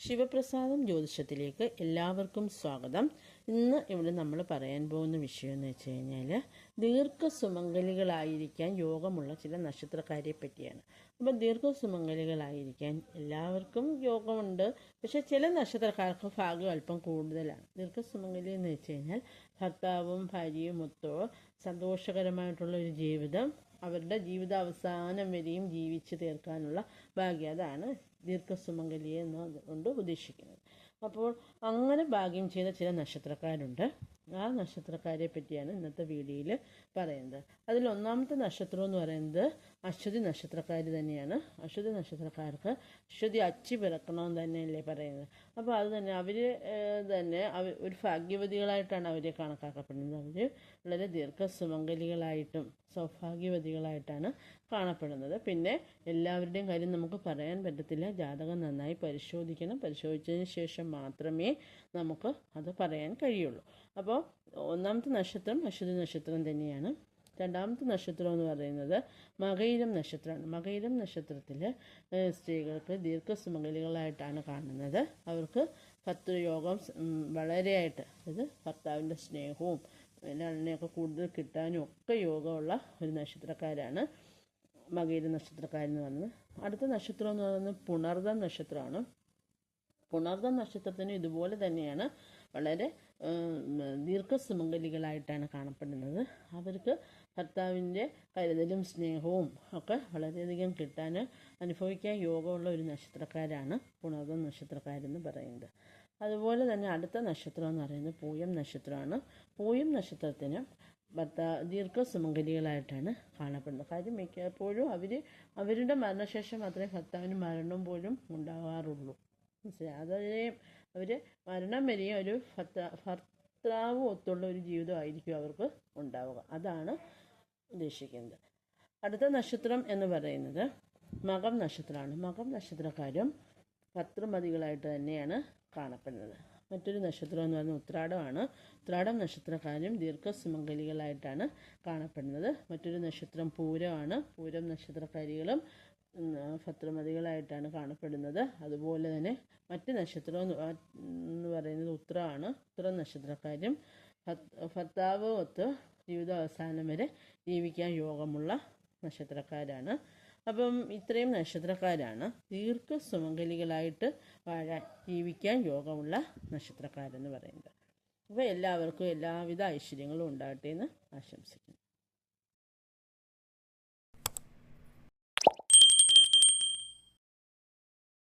ശിവപ്രസാദം ജ്യോതിഷത്തിലേക്ക് എല്ലാവർക്കും സ്വാഗതം. ഇന്ന് ഇവിടെ നമ്മൾ പറയാൻ പോകുന്ന വിഷയം എന്ന് വെച്ച് കഴിഞ്ഞാൽ ദീർഘസുമംഗലികളായിരിക്കാൻ യോഗമുള്ള ചില നക്ഷത്രക്കാരെ പറ്റിയാണ് അപ്പം ദീർഘസുമംഗലികളായിരിക്കാൻ എല്ലാവർക്കും യോഗമുണ്ട്. പക്ഷേ ചില നക്ഷത്രക്കാർക്ക് ഭാഗ്യം അല്പം കൂടുതലാണ്. ദീർഘസുമംഗലി എന്ന് വെച്ച് കഴിഞ്ഞാൽ ഭർത്താവും ഭാര്യയും ഒത്തോ സന്തോഷകരമായിട്ടുള്ള ഒരു ജീവിതം അവരുടെ ജീവിതാവസാനം വരെയും ജീവിച്ചു തീർക്കാനുള്ള ഭാഗ്യം. അതാണ് ദീർഘസുമംഗലി എന്നുകൊണ്ട് ഉദ്ദേശിക്കുന്നത്. അപ്പോൾ അങ്ങനെ ഭാഗ്യം ചെയ്ത ചില നക്ഷത്രക്കാരുണ്ട്. ആ നക്ഷത്രക്കാരെ പറ്റിയാണ് ഇന്നത്തെ വീഡിയോയിൽ പറയുന്നത്. അതിൽ ഒന്നാമത്തെ നക്ഷത്രം എന്ന് പറയുന്നത് അശ്വതി നക്ഷത്രക്കാർ തന്നെയാണ്. അശ്വതി നക്ഷത്രക്കാർക്ക് അശ്വതി അച്ചി പിറക്കണമെന്ന് തന്നെയല്ലേ പറയുന്നത്. അപ്പോൾ അത് തന്നെ അവർ തന്നെ അവർ ഒരു ഭാഗ്യവതികളായിട്ടാണ് അവരെ കണക്കാക്കപ്പെടുന്നത്. അവർ വളരെ ദീർഘസുമംഗലികളായിട്ടും സൗഭാഗ്യവതികളായിട്ടാണ് കാണപ്പെടുന്നത്. പിന്നെ എല്ലാവരുടെയും കാര്യം നമുക്ക് പറയാൻ പറ്റത്തില്ല. ജാതകം നന്നായി പരിശോധിക്കണം. പരിശോധിച്ചതിന് ശേഷം മാത്രമേ നമുക്ക് അത് പറയാൻ കഴിയുള്ളൂ. അപ്പോൾ ഒന്നാമത്തെ നക്ഷത്രം അശ്വതി നക്ഷത്രം തന്നെയാണ്. രണ്ടാമത്തെ നക്ഷത്രം എന്ന് പറയുന്നത് മകയിരം നക്ഷത്രമാണ്. മകയിരം നക്ഷത്രത്തിൽ സ്ത്രീകൾക്ക് ദീർഘസുമംഗലികളായിട്ടാണ് കാണുന്നത്. അവർക്ക് ഭർത്തൃയോഗം വളരെയായിട്ട് അതായത് ഭർത്താവിന്റെ സ്നേഹവും എണ്ണയൊക്കെ കൂടുതൽ കിട്ടാനും ഒക്കെ യോഗമുള്ള ഒരു നക്ഷത്രക്കാരാണ് മകയിര നക്ഷത്രക്കാരെന്ന് പറയുന്നത്. അടുത്ത നക്ഷത്രം എന്ന് പറയുന്നത് പുണർദം നക്ഷത്രമാണ്. പുണർദം നക്ഷത്രത്തിന് ഇതുപോലെ തന്നെയാണ്. വളരെ ദീർഘസുമംഗലികളായിട്ടാണ് കാണപ്പെടുന്നത്. അവർക്ക് ഭർത്താവിന്റെ കരുതലും സ്നേഹവും ഒക്കെ വളരെയധികം കിട്ടാൻ അനുഭവിക്കാൻ യോഗമുള്ള ഒരു നക്ഷത്രക്കാരാണ് പുണർദം നക്ഷത്രക്കാരെന്ന് പറയുന്നത്. അതുപോലെ തന്നെ അടുത്ത നക്ഷത്രം എന്ന് പറയുന്നത് പൂയം നക്ഷത്രമാണ്. പൂയം നക്ഷത്രത്തിന് ഭർത്താ ദീർഘസുമംഗലികളായിട്ടാണ് കാണപ്പെടുന്നത്. കാര്യം മിക്കപ്പോഴും അവർ അവരുടെ മരണശേഷം മാത്രമേ ഭർത്താവിന് മരണം പോലും ഉണ്ടാകാറുള്ളൂ മനസ്സിലായി? അതേ അവർ മരണം വരെയും ഒരു ഭർത്ത ഭർത്താവ് ഒത്തുള്ള ഒരു ജീവിതമായിരിക്കും അവർക്ക് ഉണ്ടാവുക. അതാണ് ഉദ്ദേശിക്കുന്നത്. അടുത്ത നക്ഷത്രം എന്ന് പറയുന്നത് മകം നക്ഷത്രമാണ്. മകം നക്ഷത്രക്കാരും ഭർത്തൃമതികളായിട്ട് തന്നെയാണ് കാണപ്പെടുന്നത്. മറ്റൊരു നക്ഷത്രം എന്ന് പറയുന്നത് ഉത്രാടമാണ്. ഉത്രാടം നക്ഷത്രക്കാരും ദീർഘസുമംഗലികളായിട്ടാണ് കാണപ്പെടുന്നത്. മറ്റൊരു നക്ഷത്രം പൂരമാണ്. പൂരം നക്ഷത്രക്കാരികളും ഭദ്രമതികളായിട്ടാണ് കാണപ്പെടുന്നത്. അതുപോലെ തന്നെ മറ്റ് നക്ഷത്രം എന്ന് പറയുന്നത് ഉത്രമാണ് ഉത്ര നക്ഷത്രക്കാരും ഭർത്താവ് ഒത്ത് ജീവിത അവസാനം വരെ ജീവിക്കാൻ യോഗമുള്ള നക്ഷത്രക്കാരാണ്. അപ്പം ഇത്രയും നക്ഷത്രക്കാരാണ്. ദീർഘ സുമംഗലികളായിട്ട് വാഴാൻ ജീവിക്കാൻ യോഗമുള്ള നക്ഷത്രക്കാരെന്ന് പറയുന്നത്. അപ്പോൾ എല്ലാവർക്കും എല്ലാവിധ ഐശ്വര്യങ്ങളും ഉണ്ടാകട്ടെ എന്ന് ആശംസിക്കുന്നു.